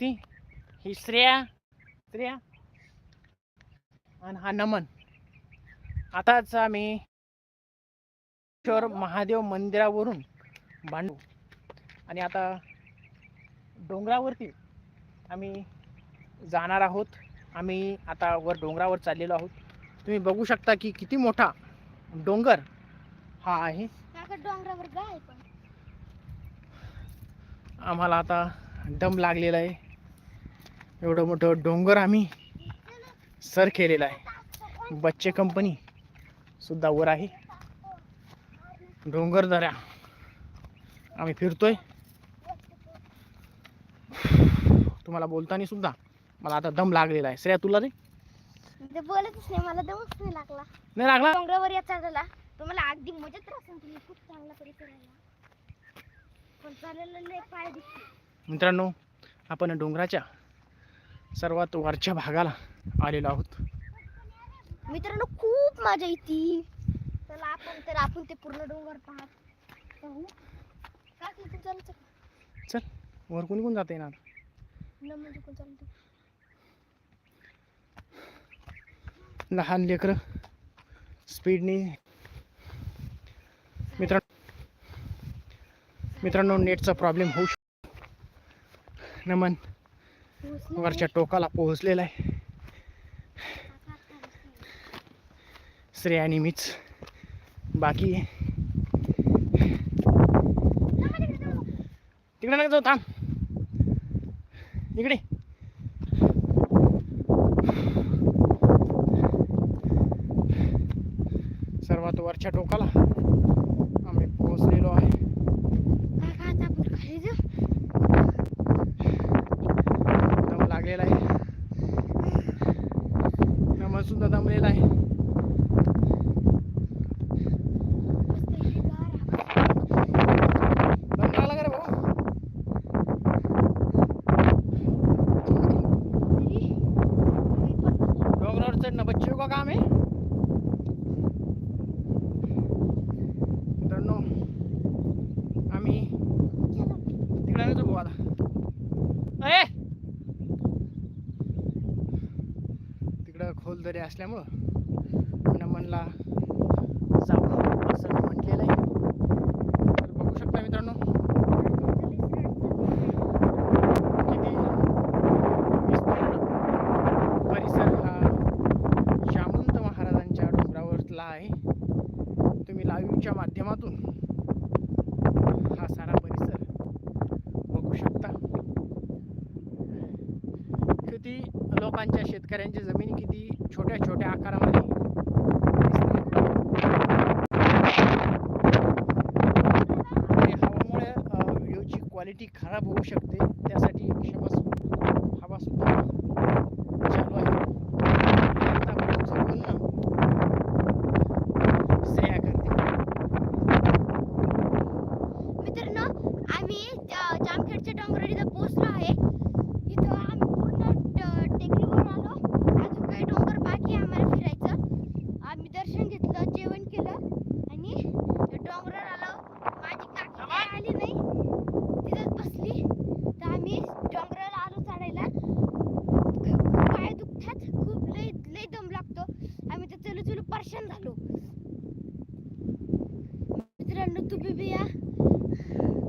वरती ही श्रेया. श्रेया. आणि हा नमन. आताच आम्ही महादेव मंदिरावरून भांडू आणि आता डोंगरावरती आम्ही जाणार आहोत. आम्ही आता वर डोंगरावर चाललेलो आहोत. तुम्ही बघू शकता की किती मोठा डोंगर हा आहे. डोंगरावर आम्हाला आता दम लागलेला आहे. एवढं मोठं डोंगर आम्ही सर केलेलं आहे. बच्चे कंपनी सुद्धा वर आहे. डोंगर दऱ्या. आम्ही फिरतोय. तुम्हाला बोलताना सुद्धा मला आता दम लागलेला आहे. श्रेया तुला रे ते बोलतच नाही मला दमच नाही लागला. नाही लागला? डोंगरावर तुम्हाला अगदी मजेत राहतो तुम्ही. खूप चांगला परिसर आहे पण चाललेलं लय पाय दिसते मित्रांनो आपण डोंगराच्या सर्वात वरच्या भागाला आलेलो आहोत. मित्रांनो खूप मजा येते. चला आपण तर आपण ते पूर्ण डोंगर पाहत पाहू तू चल वर कोणी कोण जाते येणार? न म्हणजे कोण चालत? लहान लेकरं स्पीडने. मित्रांनो मित्रांनो नेटचा प्रॉब्लेम होऊ शकतो नमन. वरच्या टोकाला पोहोचलेला आहे. श्रेया मीच बाकी तिकडे नका जाऊ थांब. इकडे. सर्वात वरच्या टोकाला आम्ही पोहोचलेलो आहे काका आता आपण खाली जाऊ दम लागलेला आहे नमन सुद्धा दमलेला आहे मस्त हिरवागार आहे. दम लागला का रे भाऊ तरी मी पण डोंगरावर चढणं बच्चे का काम आहे मित्रांनो आम्ही. तिकडे भाऊ आता अरे तिकडं खोल दरी असल्यामुळं नमनला जाऊ नको असं म्हटलेलं आहे तर बघू शकता मित्रांनो किती विस्तीर्ण परिसर हा शामंत महाराजांच्या डोंगरावरला आहे तुम्ही माध्यमातून हा सारा परिसर बघू शकता. किती लोकांच्या शेतकऱ्यांच्या जमिनी किती छोट्या छोट्या आकारामध्ये हवामुळे अ, क्वालिटी खराब होऊ शकते. त्यासाठी tirando do bebê. Ah?